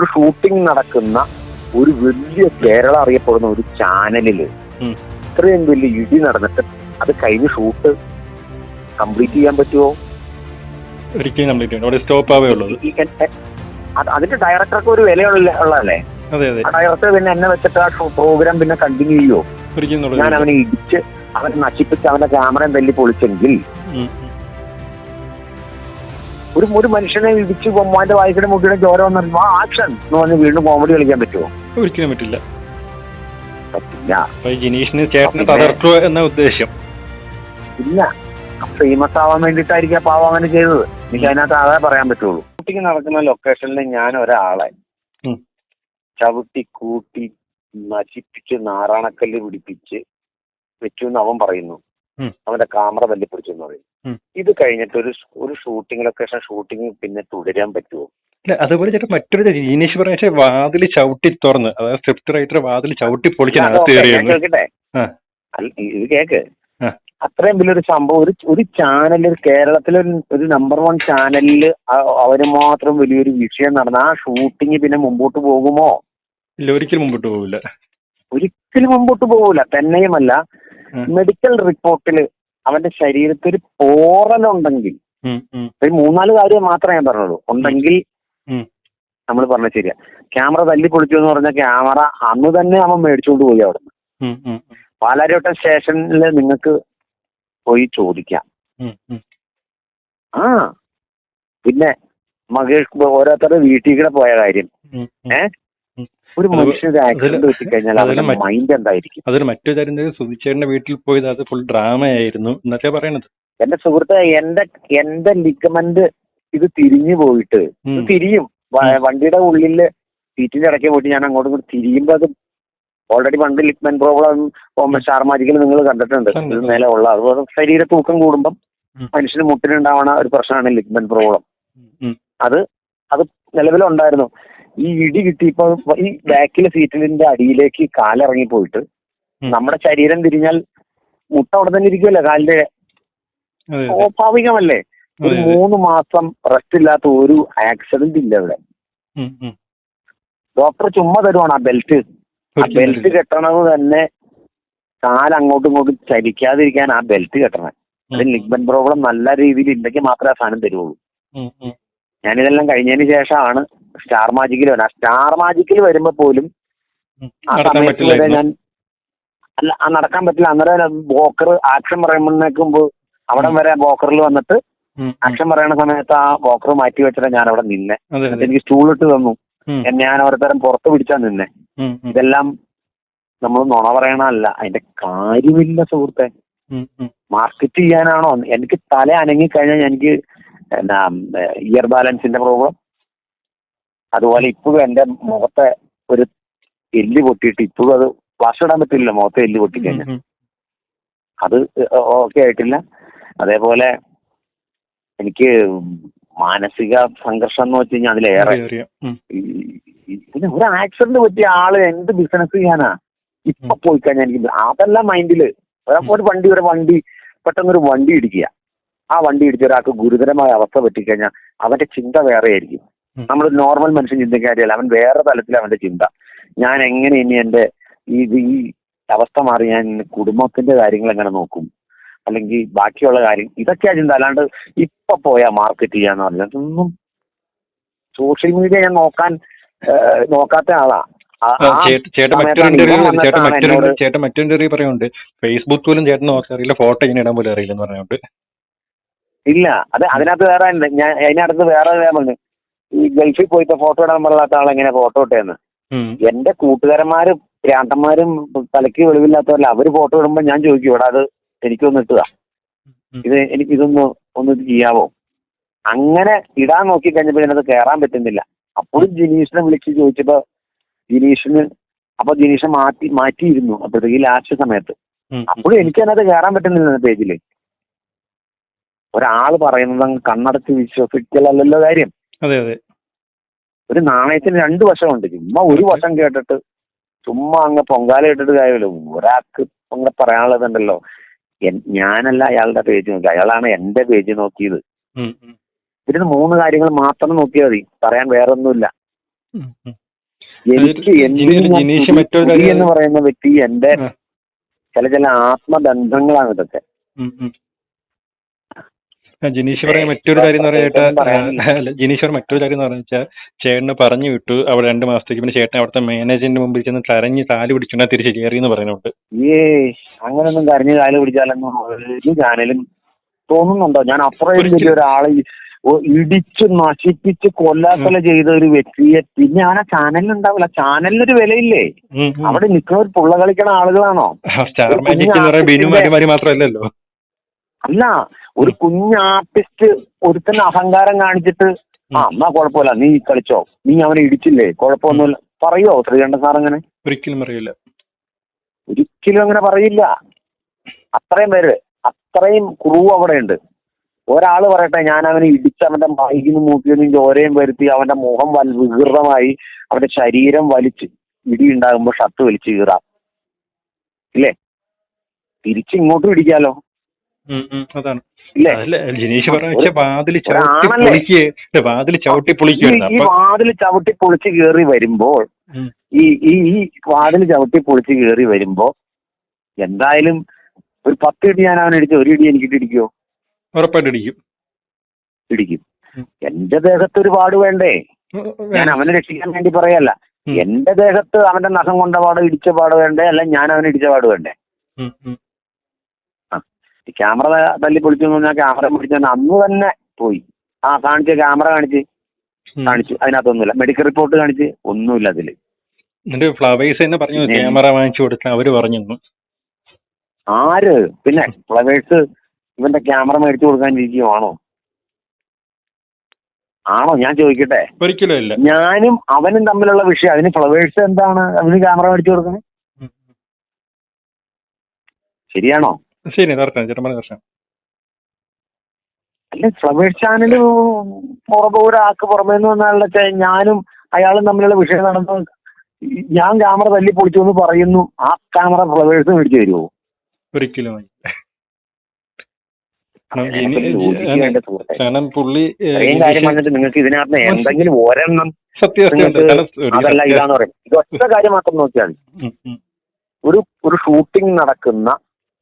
ഒരു ഷൂട്ടിംഗ് നടക്കുന്ന ഒരു വലിയ കേരള അറിയപ്പെടുന്ന ഒരു ചാനലിൽ ഉം. ഇത്രയും വലിയ ഇടി നടന്നിട്ട് അത് കഴിഞ്ഞ് ഷൂട്ട് കംപ്ലീറ്റ് ചെയ്യാൻ പറ്റുമോ ഒരിക്കലും കംപ്ലീറ്റ് സ്റ്റോപ്പ് ആവേ അത്. അതിന്റെ ഡയറക്ടർക്ക് ഒരു വിലയുള്ള ഉള്ളതല്ലേ? അതെ അതെ. ഡയറക്ടർ പിന്നെ എന്നെ വെച്ചിട്ട് ആ പ്രോഗ്രാം പിന്നെ കണ്ടിന്യൂ ചെയ്യുമോ ഞാൻ അവനെ ഇടിച്ച് അവനെ നശിപ്പിച്ച് അവന്റെ ക്യാമറയും തല്ലി പൊളിച്ചെങ്കിൽ. ഒരു ഒരു മനുഷ്യനെ ഇടിച്ച് കൊമ്മാന്റെ വായിക്കുന്ന മുട്ടിയുടെ ചോര വന്നിട്ട് ആ ആക്ഷൻ എന്ന് പറഞ്ഞ് വീണ്ടും കോമഡി കളിക്കാൻ പറ്റുമോ ഒരിക്കലും പറ്റില്ല. ജിനീഷിന് ചേട്ടനെ തകർക്കുക എന്ന ഉദ്ദേശം? ഇല്ല. ഫേമസ് ആവാൻ വേണ്ടിട്ടായിരിക്കും പാവം അങ്ങനെ ചെയ്തത്. എനിക്ക് അതിനകത്ത് അതേ പറയാൻ പറ്റുള്ളൂ. കുട്ടിക്ക് നടക്കുന്ന ലൊക്കേഷനിൽ ഞാൻ ഒരാളെ. ചവിട്ടി കൂട്ടി നശിപ്പിച്ച് നാറാണക്കല്ല് പിടിപ്പിച്ച് വെച്ചു എന്ന് അവൻ പറയുന്നു. അവന്റെ ക്യാമറ തല്ലിപ്പിടിച്ചു എന്ന് പറയും ഇത് കഴിഞ്ഞിട്ട് ഒരു ഒരു ഷൂട്ടിംഗ് ലൊക്കേഷൻ ഷൂട്ടിംഗ് പിന്നെ തുടരാൻ പറ്റുമോ അതുപോലെ ചേട്ടൻ മറ്റൊരു ജിനീഷ് പറഞ്ഞ വാതിൽ ചവിട്ടി തുറന്ന് അതായത് സ്ക്രിപ്റ്റ് റൈറ്റർ വാതിൽ ചവിട്ടി പൊളിക്കാൻ കേൾക്കട്ടെ? ഇത് കേക്ക്. അത്രയും വലിയൊരു സംഭവം ഒരു ഒരു ചാനൽ കേരളത്തിലെ ഒരു നമ്പർ വൺ ചാനലിൽ അവർ മാത്രം വലിയൊരു വിഷയം നടന്ന ആ ഷൂട്ടിംഗ് പിന്നെ മുമ്പോട്ട് പോകുമോ? ഇല്ല ഒരിക്കലും മുമ്പോട്ട് പോകില്ല ഒരിക്കലും മുമ്പോട്ട് പോകൂല തന്നെയുമല്ല. മെഡിക്കൽ റിപ്പോർട്ടിൽ അവന്റെ ശരീരത്തിൽ പോറലുണ്ടെങ്കിൽ ഒരു മൂന്നാൽ കാര്യം മാത്രമേ ഞാൻ പറഞ്ഞുള്ളൂ. ഉണ്ടെങ്കിൽ നമ്മൾ പറഞ്ഞ ശരിയാ. ക്യാമറ തല്ലി പൊളിച്ചു എന്ന് പറഞ്ഞ ക്യാമറ അന്ന് തന്നെ അവൻ മേടിച്ചുകൊണ്ട് പോയി അവിടെ ഉം, ഉം, പാലാരിവട്ടം സ്റ്റേഷനിൽ നിങ്ങൾക്ക് പോയി ചോദിക്കാം. ആ. പിന്നെ മകേഷ് ഓരോരുത്തരുടെ വീട്ടിൽ കൂടെ പോയ കാര്യം. ഉം, ഉം. ഏ? ഉം. ഒരു അത് മനുഷ്യന്റെ ആക്സിഡന്റ് പറ്റിക്കഴിഞ്ഞാൽ അവരുടെ മൈൻഡ് എന്തായിരിക്കും? അതിൽ മറ്റൊരു കാര്യം സുധിച്ചേട്ടന്റെ വീട്ടിൽ പോയത് അത് ഫുൾ ഡ്രാമ ആയിരുന്നു എന്നൊക്കെ പറയണത്. എന്റെ സുഹൃത്ത് എന്റെ എന്റെ ലിഗമെന്റ് ഇത് തിരിഞ്ഞു പോയിട്ട് ഇത് തിരിയും. വ- വണ്ടിയുടെ ഉള്ളിൽ സീറ്റിന്റെ ഇടയ്ക്ക് പോയിട്ട് ഞാൻ അങ്ങോട്ടും ഇങ്ങോട്ട് തിരിയുമ്പോ അത് ഓൾറെഡി പണ്ട് ലിപ്മെൻ പ്രോബ്ലം ഷാർമാജിക്കൽ മാജിക്കിൽ നിങ്ങൾ കണ്ടിട്ടുണ്ട്. കണ്ടു. ഇത് മേലെ ഉള്ള അതുപോലെ ശരീര തൂക്കം കൂടുമ്പം ഉം. മനുഷ്യന് മുട്ടിനുണ്ടാവണ ഒരു പ്രശ്നമാണ് ലിഗ്മെന്റ് പ്രോബ്ലം ഉം, അത് അത് നിലവിലുണ്ടായിരുന്നു. ഈ ഇടി കിട്ടിയപ്പോ ഈ ബാക്കിലെ സീറ്റിന്റെ അടിയിലേക്ക് കാലിറങ്ങി പോയിട്ട് നമ്മുടെ ശരീരം തിരിഞ്ഞാൽ മുട്ട അവിടെ തന്നെ ഇരിക്കുമല്ലോ കാലിന്റെ? സ്വാഭാവികമല്ലേ ഒരു. മൂന്ന് മാസം റെസ്റ്റ് ഇല്ലാത്ത ഒരു ആക്സിഡന്റ് ഇല്ല ഇവിടെ. ഡോക്ടർ ചുമ്മാ തരുവാണ് ആ ബെൽറ്റ് ആ ബെൽറ്റ്. കെട്ടണത് തന്നെ കാൽ അങ്ങോട്ടും ഇങ്ങോട്ടും ചലിക്കാതിരിക്കാൻ ആ ബെൽറ്റ് കെട്ടണം. അത് ലിഗ്ബൻ പ്രോബ്ലം നല്ല രീതിയിൽ ഉണ്ടെങ്കിൽ മാത്രമേ ആ സാധനം തരുള്ളൂ ഉം. ഞാനിതെല്ലാം കഴിഞ്ഞതിന് ശേഷമാണ് സ്റ്റാർ മാജിക്കിൽ വരാം. സ്റ്റാർ മാജിക്കിൽ വരുമ്പോ പോലും ആ സമയത്ത് വരെ ഞാൻ അല്ല ആ നടക്കാൻ പറ്റില്ല. അന്നേരം ബോക്കർ ആക്ഷൻ പറയുമ്പോഴേക്കുമ്പോ അവിടെ വരെ ബോക്കറിൽ വന്നിട്ട്. ആക്ഷൻ പറയുന്ന സമയത്ത് ആ ബോക്കർ മാറ്റി വെച്ചിട്ട് ഞാൻ അവിടെ നിന്നെ. എനിക്ക് സ്റ്റൂളിട്ട് തന്നു. ഞാൻ ഓരോരുത്തരം പുറത്ത് പിടിച്ചാ നിന്നെ. ഇതെല്ലാം നമ്മൾ നുണ പറയണല്ല അതിന്റെ കാര്യമില്ല സുഹൃത്തെ. മാർക്കറ്റ് ചെയ്യാനാണോ? എനിക്ക് തല അനങ്ങി കഴിഞ്ഞാൽ എനിക്ക് എന്താ ഇയർ ബാലൻസിന്റെ പ്രോബ്ലം അതുപോലെ ഇപ്പോഴും എന്റെ മുഖത്തെ ഒരു എല്ല് പൊട്ടിയിട്ട് ഇപ്പോഴും അത് വാഷിടാൻ ഇടാൻ പറ്റില്ല മുഖത്തെ എല്ല് പൊട്ടിക്കഴിഞ്ഞാൽ. അത് ഓക്കെ ആയിട്ടില്ല. അതേപോലെ എനിക്ക് മാനസിക സംഘർഷം എന്ന് വെച്ച് കഴിഞ്ഞാൽ അതിലേറെ. പിന്നെ ഒരു ആക്സിഡന്റ് പറ്റിയ ആൾ എന്ത് ബിസിനസ് ചെയ്യാനാ? ഇപ്പൊ പോയി കഴിഞ്ഞാൽ എനിക്ക് അതെല്ലാം മൈൻഡിൽ ഒരു വണ്ടി ഒരു വണ്ടി പെട്ടെന്ന് ഒരു വണ്ടി ഇടിക്കുക. ആ വണ്ടി ഇടിച്ച ഒരാൾക്ക് ഗുരുതരമായ അവസ്ഥ പറ്റിക്കഴിഞ്ഞാൽ അവന്റെ ചിന്ത വേറെ ആയിരിക്കും. നമ്മൾ നോർമൽ മനുഷ്യൻ ചിന്തിക്കാറില്ല അവൻ വേറെ തലത്തിൽ അവന്റെ ചിന്ത. ഞാൻ എങ്ങനെ ഇനി എന്റെ ഈ ഈ അവസ്ഥ മാറി ഞാൻ കുടുംബത്തിന്റെ കാര്യങ്ങൾ എങ്ങനെ നോക്കും? അല്ലെങ്കിൽ ബാക്കിയുള്ള കാര്യം ഇതൊക്കെയാ ചിന്ത. അല്ലാണ്ട് ഇപ്പൊ പോയാ മാർക്കറ്റ് ചെയ്യാന്ന് പറഞ്ഞാൽ അതൊന്നും സോഷ്യൽ മീഡിയ ഞാൻ നോക്കാൻ നോക്കാത്ത ആളാ. ചേട്ടൻ മറ്റൊരു ചേട്ടൻ മറ്റൊരു പറയുന്നുണ്ട്. ഫേസ്ബുക്ക് പോലും ചേട്ടൻ നോക്കാറില്ല അറിയില്ല. ഫോട്ടോ ഇങ്ങനെ ഇടാൻ പോലും അറിയില്ലെന്ന് പറഞ്ഞുകൊണ്ട്. ഇല്ല. അത് അതിനകത്ത് വേറെ ഞാൻ അതിനകത്ത് വേറെ പറഞ്ഞു ഈ ഗൾഫിൽ പോയിട്ട് ഫോട്ടോ ഇടാൻ പാടില്ലാത്ത ആളെങ്ങനെ ഫോട്ടോ ഇട്ടേന്ന്? എന്റെ കൂട്ടുകാരന്മാരും ഭ്രാന്തന്മാരും തലയ്ക്ക് വെളിവില്ലാത്തവരല്ല. അവർ ഫോട്ടോ ഇടുമ്പോ ഞാൻ ചോദിക്കും ഇവിടെ അത് എനിക്കൊന്ന് ഇട്ടുക. ഇത് എനിക്ക് ഇതൊന്ന് ഒന്ന് ചെയ്യാവോ? അങ്ങനെ ഇടാൻ നോക്കി കഴിഞ്ഞപ്പോ ഇതിനകത്ത് കയറാൻ പറ്റുന്നില്ല. അപ്പോഴും ജിനീഷിനെ വിളിച്ച് ചോദിച്ചപ്പോ ജിനീഷിന് അപ്പൊ ജിനീഷ് മാറ്റി മാറ്റിയിരുന്നു അപ്പോഴത്തേക്ക് ഈ ലാസ്റ്റ് സമയത്ത്. അപ്പോഴും എനിക്ക് അതിനകത്ത് കയറാൻ പറ്റുന്നില്ല പേജിൽ. ഒരാൾ പറയുന്നത് അങ്ങ് കണ്ണടച്ച് വിശ്വസിക്കലല്ലോ കാര്യം. അതെ അതെ. ഒരു നാണയത്തിന് രണ്ട് വശമുണ്ട്. ചുമ്മാ ഒരു വശം കേട്ടിട്ട് ചുമ്മാ അങ്ങ് പൊങ്കാല ഇട്ടിട്ട് കാര്യമല്ലോ. ഒരാൾക്ക് അങ്ങനെ പറയാനുള്ളതുണ്ടല്ലോ. ഞാനല്ല അയാളുടെ പേജ് നോക്കി അയാളാണ് എന്റെ പേജ് നോക്കിയത്. ഇതിന് മൂന്ന് കാര്യങ്ങൾ മാത്രം നോക്കിയാൽ മതി. പറയാൻ വേറെ ഒന്നുമില്ല ഉം, ഉം. എനിക്ക് എന്ന് പറയുന്ന വ്യക്തി എന്റെ. ചില ചില ആത്മബന്ധങ്ങളാണ് ഇതൊക്കെ. ജിനീഷ് പറയാൻ മറ്റൊരു കാര്യം എന്ന് പറഞ്ഞിട്ട് ജിനീഷ് പറഞ്ഞ മറ്റൊരു കാര്യം എന്ന് പറഞ്ഞാൽ ചേട്ടന് പറഞ്ഞു വിട്ടു അവിടെ രണ്ട് മാസത്തേക്ക് പിന്നെ ചേട്ടൻ അവിടുത്തെ മാനേജറിന്റെ മുമ്പിൽ ചെന്ന് കരഞ്ഞ് താൽ പിടിച്ചുണ്ടാ തിരിച്ചു കയറി എന്ന് പറയുന്നുണ്ട്. ഏ അങ്ങനൊന്നും കരഞ്ഞ് കാൽ പിടിച്ചാലൊന്നും ഒരു ചാനലും തോന്നുന്നുണ്ടോ? ഞാൻ അത്രയും. വലിയ ഒരാളെ ഇടിച്ചു നശിപ്പിച്ച് കൊല്ലാക്കല ചെയ്ത ഒരു വ്യക്തിയെ പിന്നെ ആ ചാനലിൽ ഉണ്ടാവില്ല. ചാനലിനൊരു വിലയില്ലേ? അവിടെ നിൽക്കുന്ന ഒരു പുള്ള കളിക്കണ ആളുകളാണോ? മാത്രമല്ലല്ലോ. അല്ല ഒരു കുഞ്ഞ് ആർട്ടിസ്റ്റ് ഒരുത്തന്നെ അഹങ്കാരം കാണിച്ചിട്ട് ആ എന്നാ കുഴപ്പമില്ല നീ കളിച്ചോ. നീ അവനെ ഇടിച്ചില്ലേ? കുഴപ്പമൊന്നുമില്ല. പറയോ ശ്രീകണ്ഠൻ സാർ അങ്ങനെ? ഒരിക്കലും അറിയില്ല ഒരിക്കലും അങ്ങനെ പറയില്ല. അത്രയും പേര് അത്രയും ക്രൂ അവിടെ ഉണ്ട് ഒരാൾ പറയട്ടെ ഞാൻ അവനെ ഇടിച്ച് അവന്റെ മൈകിനും മൂക്കിനും ചോരയും വരുത്തി അവന്റെ മുഖം വൽ വികൃതമായി അവന്റെ ശരീരം വലിച്ച് ഇടി ഉണ്ടാകുമ്പോൾ ഷർട്ട് വലിച്ച് കീറാം. ഇല്ലേ? തിരിച്ചിങ്ങോട്ടും ഇടിക്കാലോ? അതാണ്. ജിനീഷ് പറഞ്ഞ വാതിൽ ചവിട്ടി വാതിൽ ഈ വാതിൽ പൊളിച്ച് കയറി വരുമ്പോൾ. ഈ ഈ ഈ വാതിൽ ചവിട്ടി പൊളിച്ച് കയറി വരുമ്പോ എന്തായാലും ഒരു പത്ത് ഇടി ഞാൻ അവൻ ഇടിച്ചു ഒരു ഇടി എനിക്കിട്ട് ഇടിക്കോ ഉറപ്പായിട്ട് ഇടിക്കും. എന്റെ ദേഹത്ത് ഒരു പാട് വേണ്ടേ? ഞാൻ അവനെ രക്ഷിക്കാൻ വേണ്ടി പറയല്ല. എന്റെ ദേഹത്ത് അവന്റെ നഖം കൊണ്ട പാട് ഇടിച്ച പാട് വേണ്ടേ? അല്ല ഞാൻ അവനെ ഇടിച്ച പാട് വേണ്ടേ. ഈ ക്യാമറ തല്ലി പൊളിച്ചു പറഞ്ഞാൽ ക്യാമറ പിടിച്ച അന്ന് തന്നെ പോയി. ആ കാണിച്ച ക്യാമറ കാണിച്ച്. കാണിച്ചു. അതിനകത്തൊന്നുമില്ല. മെഡിക്കൽ റിപ്പോർട്ട് കാണിച്ച് ഒന്നുമില്ല അതിൽ. എന്നിട്ട് ഫ്ലവേഴ്സ് തന്നെ പറഞ്ഞു ക്യാമറ വാങ്ങിച്ചു കൊടുക്കാൻ അവർ പറഞ്ഞു ആര്? പിന്നെ ഫ്ലവേഴ്സ് ഇവന്റെ ക്യാമറ മേടിച്ചു കൊടുക്കാൻ ഇരിക്കുവാണോ? ആണോ? ഞാൻ ചോദിക്കട്ടെ. ഒരിക്കലും ഇല്ല ഞാനും അവനും തമ്മിലുള്ള വിഷയം. അതിന് ഫ്ലവേഴ്സ് എന്താണ്? അവന് ക്യാമറ മേടിച്ചു കൊടുക്കുന്നത് ശരിയാണോ? ശരി കറക്റ്റാണ് ചേട്ടൻ പറഞ്ഞ കറക്റ്റാണ് അല്ല ഫ്ലവേഴ്സ് ചാനൽ പുറമെ ഒരാൾക്ക് പുറമേ നിന്ന് വന്നാലുള്ള ഞാനും അയാളും തമ്മിലുള്ള വിഷയം നടന്നു ഞാൻ ക്യാമറ തല്ലി പൊളിച്ചു എന്ന് പറയുന്നു. ആ ക്യാമറ ഫ്ലവേഴ്സ് മേടിച്ചു തരുമോ? ഒരിക്കലും. കാരണം പുള്ളി കാര്യം നിങ്ങൾക്ക് ഇതിനകത്ത് എന്തെങ്കിലും ഒരെണ്ണം അതല്ല ഇതാന്ന് പറയും ഇത് ഒറ്റ കാര്യം മാത്രം നോക്കിയാൽ. ഒരു ഒരു ഷൂട്ടിംഗ് നടക്കുന്ന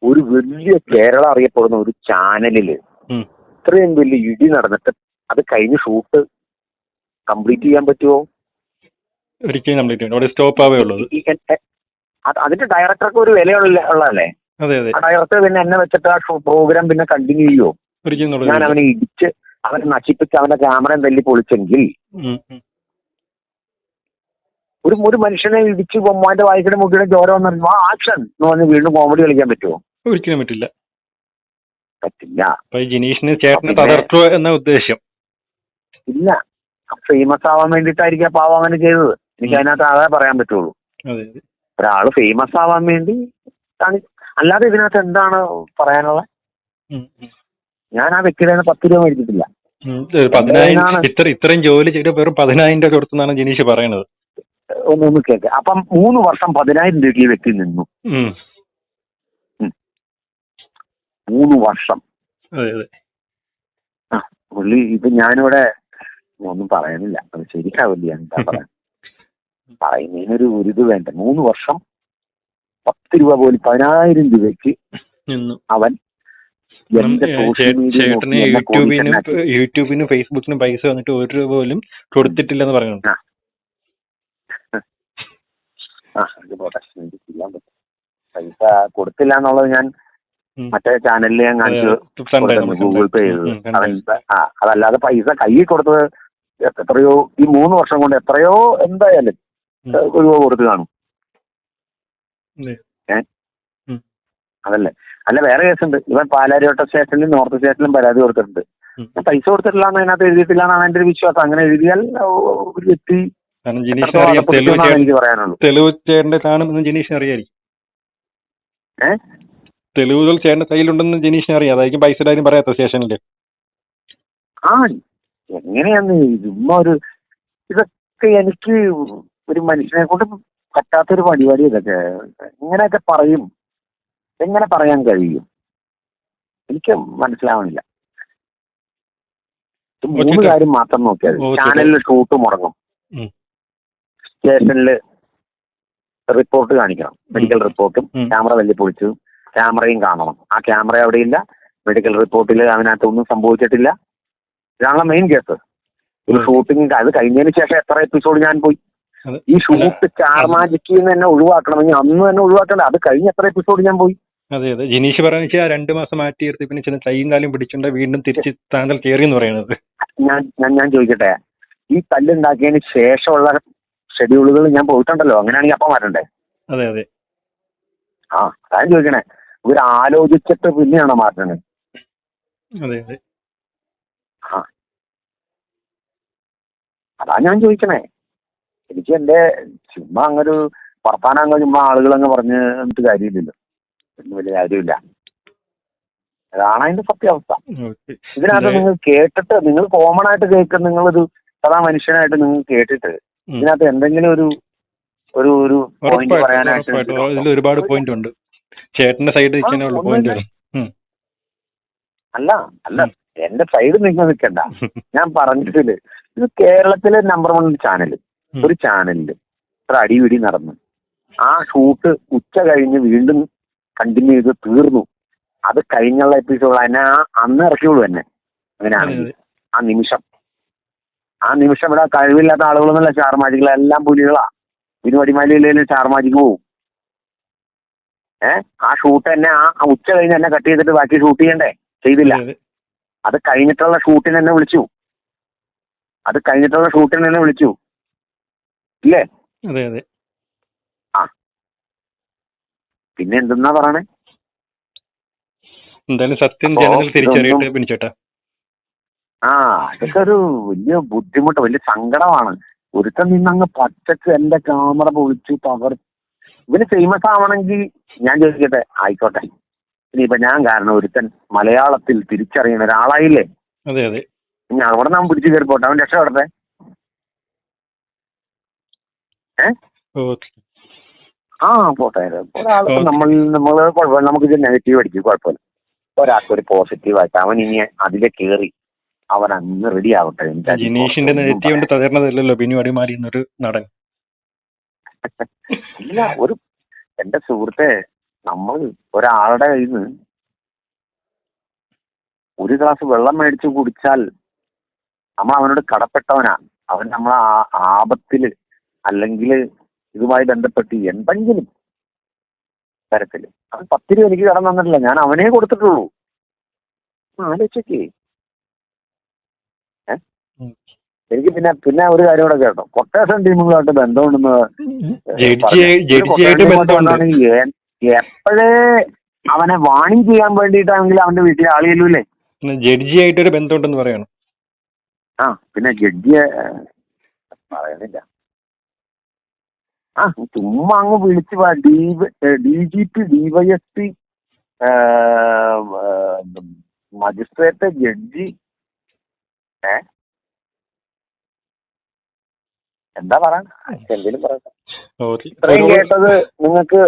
ഒരു വലിയ കേരള അറിയപ്പെടുന്ന ഒരു ചാനലിൽ ഇത്രയും വലിയ ഇടി നടന്നിട്ട് അത് കഴിഞ്ഞ് ഷൂട്ട് കംപ്ലീറ്റ് ചെയ്യാൻ പറ്റുമോ ഒരിക്കലും കംപ്ലീറ്റ് അവിടെ സ്റ്റോപ്പ് ആവേ ഉള്ളത് അതിന്റെ ഡയറക്ടർക്ക് ഒരു വിലയുള്ള ഉള്ളതല്ലേ? ഡയറക്ടർ പിന്നെ എന്നെ വെച്ചിട്ട് ആ പ്രോഗ്രാം പിന്നെ കണ്ടിന്യൂ ചെയ്യുമോ ഞാൻ അവനെ ഇടിച്ച് അവനെ നശിപ്പിച്ച് അവന്റെ ക്യാമറയും തല്ലി പൊളിച്ചെങ്കിൽ. ഒരു ഒരു മനുഷ്യനെ ഇടിച്ച് ബൊമ്മാന്റെ വായിക്കുന്ന മുട്ടിയുടെ ചോര വന്നു ആക്ഷൻ! എന്ന് പറഞ്ഞ് വീണ്ടും കോമഡി കളിക്കാൻ പറ്റുമോ ഒരിക്കലും പറ്റില്ല പറ്റില്ല. അപ്പൊ ജിനീഷിന് ചേട്ടനെ തകർക്കുക എന്ന ഉദ്ദേശം. ഇല്ല. ഫേമസ് ആവാൻ വേണ്ടിട്ടായിരിക്കും പാവം അങ്ങനെ ചെയ്തത്. എനിക്ക് അതിനകത്ത് അതേ പറയാൻ പറ്റുള്ളൂ. ഒരാൾ ഫേമസ് ആവാൻ വേണ്ടി അല്ലാതെ ഇതിനകത്ത് എന്താണ് ഉം. ഞാൻ ആ വ്യക്തിയുടെ പത്ത് രൂപ മേടിച്ചിട്ടില്ല? ഇത്ര ഇത്രയും ജോലി ചെയ്ത് വെറും പതിനായിരം രൂപ കൊടുത്തെന്നാണ് ജിനീഷ് പറയുന്നത്. ഒന്ന് ഒന്ന് കേക്ക്. അപ്പം മൂന്ന് വർഷം പതിനായിരം രൂപയ്ക്ക് ഈ വ്യക്തി നിന്നു. മൂന്ന് വർഷം. ആ പുള്ളി ഇപ്പൊ ഞാനിവിടെ ഒന്നും പറയാനില്ല. അത് ശരിയാവില്ല എന്താ പറയാ. പറയുന്നതിനൊരു ഒരു ഇത് വേണ്ട. മൂന്ന് വർഷം പത്ത് രൂപ പോലും പതിനായിരം രൂപയ്ക്ക് അവൻ ചേട്ടന് യൂട്യൂബിനും യൂട്യൂബിനും ഫേസ്ബുക്കിനും പൈസ വന്നിട്ട് ഒരു രൂപ പോലും കൊടുത്തിട്ടില്ലെന്ന് പറയുന്നു ആ. ആ ഇത് പോട്ടെ. എനിക്ക് ചെയ്യാൻ പറ്റും. പൈസ കൊടുത്തില്ല എന്നുള്ളത് ഞാൻ. മറ്റേ ചാനലിൽ ഞാൻ കാണിച്ചു ഗൂഗിൾ പേ ചെയ്തത്. ആ അതല്ലാതെ പൈസ കയ്യിൽ കൊടുത്തത് എത്രയോ ഈ മൂന്ന് വർഷം കൊണ്ട് എത്രയോ എന്തായാലും. ഒരു രൂപ കൊടുത്ത് കാണും. ഏഹ് അതല്ലേ? അല്ല വേറെ കേസുണ്ട്. ഇവൻ പാലാരിവട്ട സ്റ്റേഷനിലും നോർത്ത് സ്റ്റേഷനിലും പരാതി കൊടുത്തിട്ടുണ്ട്. പൈസ കൊടുത്തിട്ടില്ല എന്ന് അതിനകത്ത് എഴുതിയിട്ടില്ല എന്നാണ് എന്റെ ഒരു വിശ്വാസം. അങ്ങനെ എഴുതിയാൽ ഒരു വ്യക്തി എനിക്ക് പറയാനുള്ളൂ. തെളിവുകൾ ചേട്ടന്റെ കയ്യിലുണ്ടെന്ന് ജനീഷിനെ അറിയാം. അതായിരിക്കും പൈസ കാര്യം പറയാത്ത സ്റ്റേഷനിൽ ആ എങ്ങനെയാന്ന് ചുമ്മാ ഒരു ഇതൊക്കെ എനിക്ക് ഒരു മനുഷ്യനെ കൊണ്ട് പറ്റാത്തൊരു പരിപാടി ഇതൊക്കെ. എങ്ങനെയൊക്കെ പറയും. എങ്ങനെ പറയാൻ കഴിയും? എനിക്ക് മനസ്സിലാവണില്ല. മൂന്ന്. കാര്യം മാത്രം നോക്കിയാൽ. ചാനലിൽ ഷൂട്ട് മുടങ്ങും. സ്റ്റേഷനിൽ സ്റ്റേഷനിൽ റിപ്പോർട്ട് കാണിക്കണം. മെഡിക്കൽ റിപ്പോർട്ടും ക്യാമറ തല്ലി പൊളിച്ചു. ക്യാമറയും കാണണം. ആ ക്യാമറ അവിടെ ഇല്ല. മെഡിക്കൽ റിപ്പോർട്ടിൽ അതിനകത്ത് ഒന്നും സംഭവിച്ചിട്ടില്ല. ഇതാണല്ലോ മെയിൻ കേസ് ഒരു. ഷൂട്ടിംഗ് അത് കഴിഞ്ഞതിന് ശേഷം എത്ര എപ്പിസോഡ് ഞാൻ പോയി. ഈ ഷൂട്ട് ചാർമാജിക്കിൽ നിന്ന് തന്നെ ഒഴിവാക്കണമെങ്കിൽ അന്ന് തന്നെ ഒഴിവാക്കണ്ട. അത് കഴിഞ്ഞ എത്ര എപ്പിസോഡ് ഞാൻ പോയി. അതെ അതെ. ജിനീഷ് പറയുന്ന വെച്ചാൽ രണ്ട് മാസം മാറ്റി നിർത്തി. പിന്നെ ചില കൈയും കാലും പിടിച്ചുകൊണ്ട് വീണ്ടും തിരിച്ച് താങ്കൾ കയറി എന്ന് പറയുന്നത്. ഞാൻ ഞാൻ ഞാൻ ചോദിക്കട്ടെ? ഈ തല്ലുണ്ടാക്കിയതിന് ശേഷമുള്ള ഷെഡ്യൂളുകൾ ഞാൻ പോയിട്ടുണ്ടല്ലോ. അങ്ങനെയാണെങ്കിൽ അപ്പം വരണ്ടേ അതെ അതെ. ആ അതാ ഞാൻ ചോദിക്കണേ. ഇവർ ആലോചിച്ചിട്ട് പിന്നെയാണ് മാറ്റണേ. അതെ അതെ. ആ. അതാ ഞാൻ ചോദിക്കണേ. എനിക്ക് എന്റെ ചുമ്മാ അങ്ങൊരു വർത്താനം അങ്ങ് ചുമ്മാ ആളുകളങ്ങ് പറഞ്ഞ് എന്നിട്ട് കാര്യമില്ലല്ലോ. ഒന്നും വലിയ കാര്യമില്ല. അതാണ് അതിന്റെ സത്യാവസ്ഥ. ഇതിനകത്ത് നിങ്ങൾ കേട്ടിട്ട് നിങ്ങൾ കോമൺ ആയിട്ട് കേൾക്കുന്ന നിങ്ങളൊരു സദാ മനുഷ്യനായിട്ട് നിങ്ങൾ കേട്ടിട്ട്. ഇതിനകത്ത് എന്തെങ്കിലും ഒരു ഒരു ഒരു പോയിന്റ് പറയാനായിട്ട് ഒരുപാട് പോയിന്റ് ഉണ്ട്. ചേട്ടന്റെ സൈഡ് നിൽക്കാനുള്ള ഉള്ളൂ പോയിന്റ് വരും. അല്ല അല്ല എന്റെ സൈഡ് നിങ്ങൾ നിൽക്കണ്ട. ഞാൻ പറഞ്ഞിട്ടില്ല ഇത് കേരളത്തിലെ നമ്പർ വൺ ചാനൽ ഒരു ചാനലിൽ ഇത്ര അടിപിടി നടന്നു. ആ ഷൂട്ട് ഉച്ച കഴിഞ്ഞ് വീണ്ടും കണ്ടിന്യൂ ചെയ്ത് തീർന്നു. അത് കഴിഞ്ഞുള്ള എപ്പിസോഡ് അതിനെ ആ അന്ന് ഇറക്കിയുള്ളൂ തന്നെ അങ്ങനെയാണെങ്കിൽ. ആ നിമിഷം. ആ നിമിഷം ഇവിടെ കഴിവില്ലാത്ത ആളുകളൊന്നുമല്ല ചാർമാജികൾ എല്ലാം പുലികളാ. വിനുവടിമാലിയിലെ ചാർമാജിക്ക് പോവും. ഏ? ആ ഷൂട്ട് തന്നെ ആ ആ ഉച്ച കഴിഞ്ഞ് തന്നെ കട്ട് ചെയ്തിട്ട് ബാക്കി ഷൂട്ട് ചെയ്യണ്ടേ? ചെയ്തില്ല. അതെ, കഴിഞ്ഞിട്ടുള്ള ഷൂട്ടിന് തന്നെ വിളിച്ചു. അത് കഴിഞ്ഞിട്ടുള്ള ഷൂട്ടിന് തന്നെ വിളിച്ചു. ഇല്ലേ? അതെ അതെ. പിന്നെ എന്തെന്നാ പറയണേ? എന്തായാലും സത്യം ജനങ്ങൾ തിരിച്ചറിയട്ടെ ആ ഇതൊക്കെ ഒരു വലിയ ബുദ്ധിമുട്ട് വലിയ സങ്കടമാണ്. ഒരുത്തൻ നിന്നങ്ങ് പച്ചക്ക് എന്റെ ക്യാമറ പൊളിച്ചു പകർ ഇവന് ഫേമസ് ആവണമെങ്കിൽ ഞാൻ ചോദിക്കട്ടെ? ആയിക്കോട്ടെ. ഇനിയിപ്പൊ ഞാൻ കാരണം ഒരുത്തൻ മലയാളത്തിൽ തിരിച്ചറിയുന്ന ഒരാളായില്ലേ? അതെ അതെ. ഇനി അവിടെ നാം പിടിച്ചു കയറി പോട്ടെ. അവൻ രക്ഷപ്പെടട്ടെ ആ പോട്ടെ. ഒരാൾ നമ്മൾ നമ്മൾ കുഴപ്പമില്ല. നമുക്കിത് നെഗറ്റീവ് അടിക്കും. കുഴപ്പമില്ല. ഒരാൾക്ക് ഒരു പോസിറ്റീവ് ആയിട്ട് അവൻ ഇനി അതിലെ കയറി അവൻ അന്ന് റെഡി ആവട്ടെ ജിനീഷിന്റെ നെഗറ്റീവ് കൊണ്ട് തകർന്നതല്ലല്ലോ. ബിനു അടിമാലി എന്നൊരു നടൻ. ഇല്ല ഒരു എന്റെ സുഹൃത്തെ നമ്മൾ ഒരാളുടെ കയ്യിൽ നിന്ന് ഒരു ഗ്ലാസ് വെള്ളം മേടിച്ച് കുടിച്ചാൽ നമ്മൾ അവനോട് കടപ്പെട്ടവനാണ് അവൻ നമ്മളെ ആപത്തിൽ അല്ലെങ്കിൽ ഇതുമായി ബന്ധപ്പെട്ട് എന്തെങ്കിലും തരത്തിൽ അവൻ പത്ത് രൂപ എനിക്ക് കടം തന്നിട്ടില്ല. ഞാൻ അവനേ കൊടുത്തിട്ടുള്ളൂ. ആലോചിക്കേ ഏ ഉം. എനിക്ക് പിന്നെ പിന്നെ ഒരു കാര്യം കൂടെ കേട്ടോ. കൊട്ടേഷൻ ടീമുകളായിട്ട് ബന്ധമുണ്ടെന്ന് ജഡ്ജി എപ്പോഴേ അവനെ വാണിംഗ് ചെയ്യാൻ വേണ്ടിയിട്ടാണെങ്കിൽ അവന്റെ വീട്ടിൽ ആൾ ജഡ്ജി ആയിട്ട് ഒരു ബന്ധമുണ്ടെന്ന് പറയണം? ആ പിന്നെ ജഡ്ജി പറയുന്നില്ല ആ ചുമ്മാ അങ്ങ് വിളിച്ച് D G P DYSP magistrate judge ഏ എന്താ പറയണ എന്തെങ്കിലും പറയട്ടെ ഇത്രയും കേട്ടത് നിങ്ങൾക്ക്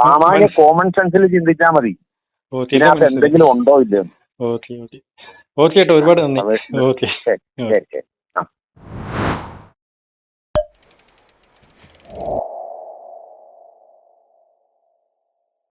സാമാന്യ കോമൺ സെൻസിൽ ചിന്തിച്ചാ മതി. ഇതിനകത്ത് എന്തെങ്കിലും ഉണ്ടോ ഇല്ലയോ ഓക്കെ ഓക്കെ. ഓക്കെ ഒരുപാട് നന്ദി. ഓക്കെ. ശരി ശരി ശരി.